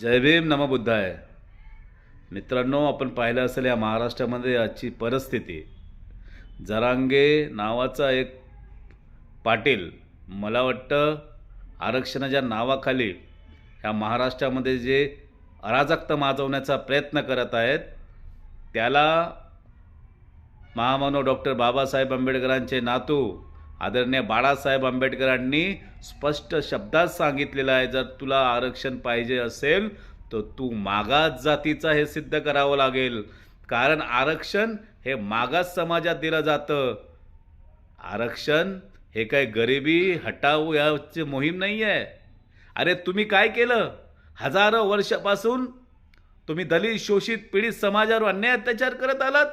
जय भीम नमबुद्धाय मित्रांनो आपण पाहिलं असेल या महाराष्ट्रामध्ये आजची परिस्थिती. जरांगे नावाचा एक पाटील मला वाटतं आरक्षणाच्या नावाखाली ह्या महाराष्ट्रामध्ये जे अराजकता माजवण्याचा प्रयत्न करत आहेत त्याला महामानव डॉक्टर बाबासाहेब आंबेडकरांचे नातू आदरणीय बाळासाहेब आंबेडकरांनी स्पष्ट शब्दात सांगितलेलं आहे जर तुला आरक्षण पाहिजे असेल तर तू मागास जातीचा हे सिद्ध करावं लागेल. कारण आरक्षण हे मागास समाजात दिलं जातं. आरक्षण हे काय गरिबी हटाव याची मोहीम नाही आहे अरे तुम्ही काय केलं? हजारो वर्षापासून तुम्ही दलित शोषित पीडित समाजावर अन्याय अत्याचार करत आलात?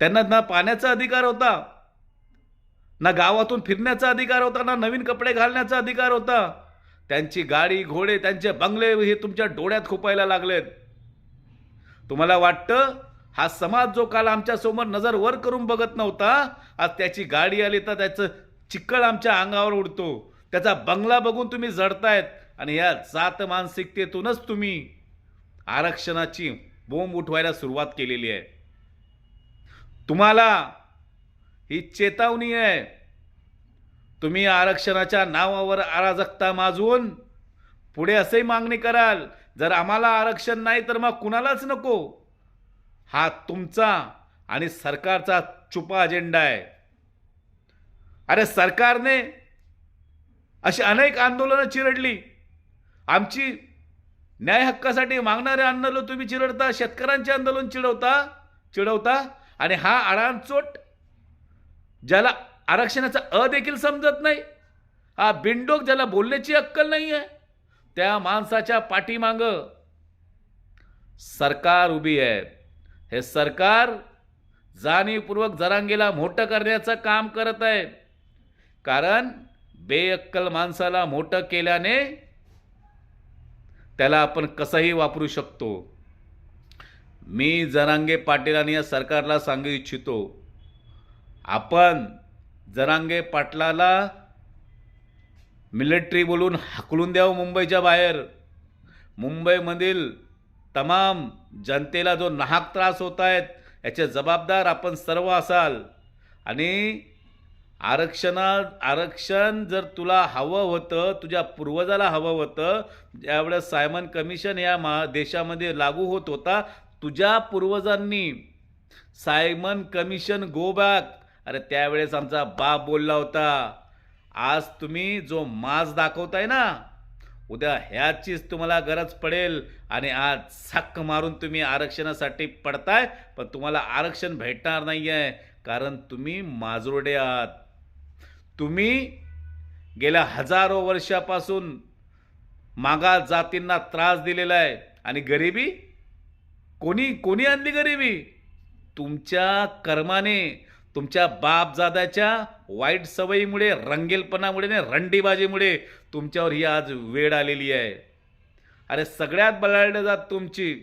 त्यांना ना पाण्याचा अधिकार होता. ना गावातून फिरण्याचा अधिकार होता ना नवीन कपडे घालण्याचा अधिकार होता. त्यांची गाडी घोडे त्यांचे बंगले हे तुमच्या डोळ्यात खोपायला लागलेत. तुम्हाला वाटतं हा समाज जो काल आमच्यासमोर नजर वर करून बघत नव्हता आज त्याची गाडी आली तर त्याचं चिक्कळ आमच्या अंगावर उडतो. त्याचा बंगला बघून तुम्ही जडतायत आणि या जात मानसिकतेतूनच तुम्ही आरक्षणाची बोंब उठवायला सुरुवात केलेली आहे. तुम्हाला ही चेतावणी आहे. तुम्ही आरक्षणाच्या नावावर अराजकता माजवून पुढे असंही मागणी कराल जर आम्हाला आरक्षण नाही तर मग कुणालाच नको. हा तुमचा आणि सरकारचा छुपा अजेंडा आहे. अरे सरकारने अशी अनेक आंदोलनं चिरडली. आमची न्याय हक्कासाठी मागणारे आंदोलन तुम्ही चिरडता शेतकऱ्यांचे आंदोलन चिडवता चिडवता आणि हा अडाणचोट ज्याला आरक्षणाचा अ देखील समजत नाही हा बिंडोक ज्याला बोलण्याची अक्कल नाही आहे त्या माणसाच्या पाठीमाग सरकार उभी आहे. हे सरकार जाणीवपूर्वक जरांगीला मोठं करण्याचं काम करत आहे. कारण बेअक्कल माणसाला मोठं केल्याने त्याला आपण कसंही वापरू शकतो. मी जरांगे पाटील आणि या सरकारला सांगू इच्छितो आपण जरांगे पाटलाला मिलिटरी बोलून हाकलून द्यावं मुंबईच्या बाहेर. मुंबईमधील तमाम जनतेला जो नाहक त्रास होत आहेत याचे जबाबदार आपण सर्व असाल. आणि आरक्षणा आरक्षण जर तुला हवं होतं तुझ्या पूर्वजाला हवं होतं ज्यावेळेस सायमन कमिशन या मा देशामध्ये लागू होत होता तुझ्या पूर्वजांनी सायमन कमिशन गो बॅक अरे त्यावेळेस आमचा बाप बोलला होता आज तुम्ही जो माज दाखवताय ना उद्या ह्याचीच तुम्हाला गरज पडेल आणि आज सक्क मारून तुम्ही आरक्षणासाठी पडताय पण तुम्हाला आरक्षण भेटणार नाही आहे कारण तुम्ही माजरोडे आहात. तुम्ही गेल्या हजारो वर्षापासून मागास जातींना त्रास दिलेला आहे आणि गरिबी? कोणी कोणी आणली गरिबी? तुमच्या कर्माने तुमच्या बापजादाच्या वाईट सवयीमुळे रंगेलपणामुळे नाही रंडीबाजीमुळे तुमच्यावर ही आज वेळ आलेली आहे. अरे सगळ्यात बलाढ्य जात तुमची.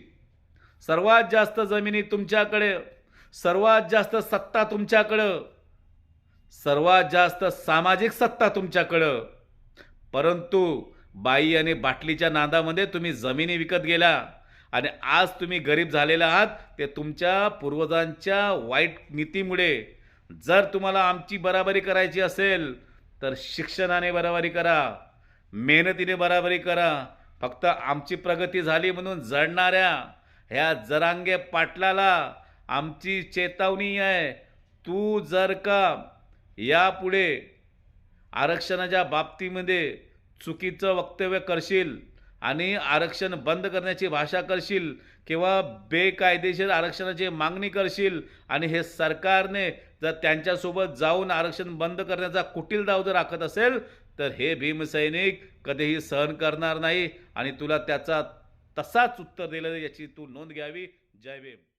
सर्वात जास्त जमिनी तुमच्याकडे सर्वात जास्त सत्ता तुमच्याकडं सर्वात जास्त सामाजिक सत्ता तुमच्याकडं. परंतु बाई आणि बाटलीच्या नादामध्ये तुम्ही जमिनी विकत गेला आणि आज तुम्ही गरीब झालेला आहात ते तुमच्या पूर्वजांच्या वाईट नीतीमुळे जर तुम्हाला आमची बराबरी करायची असेल तर शिक्षणाने बराबरी करा मेहनतीने बराबरी करा. फक्त आमची प्रगती झाली म्हणून जडणाऱ्या ह्या जरांगे पाटलाला आमची चेतावणी आहे. तू जर का यापुढे आरक्षणाच्या बाबतीमध्ये चुकीचं वक्तव्य करशील आणि आरक्षण बंद करण्याची भाषा करशील किंवा बेकायदेशीर आरक्षणाची मागणी करशील आणि हे सरकारने जर त्यांच्यासोबत जाऊन आरक्षण बंद करण्याचा कुटील दाव जर राखत असेल तर हे भीमसैनिक कधीही सहन करणार नाही. आणि तुला त्याचा तसाच उत्तर दिलं याची तू नोंद घ्यावी. जय भीम.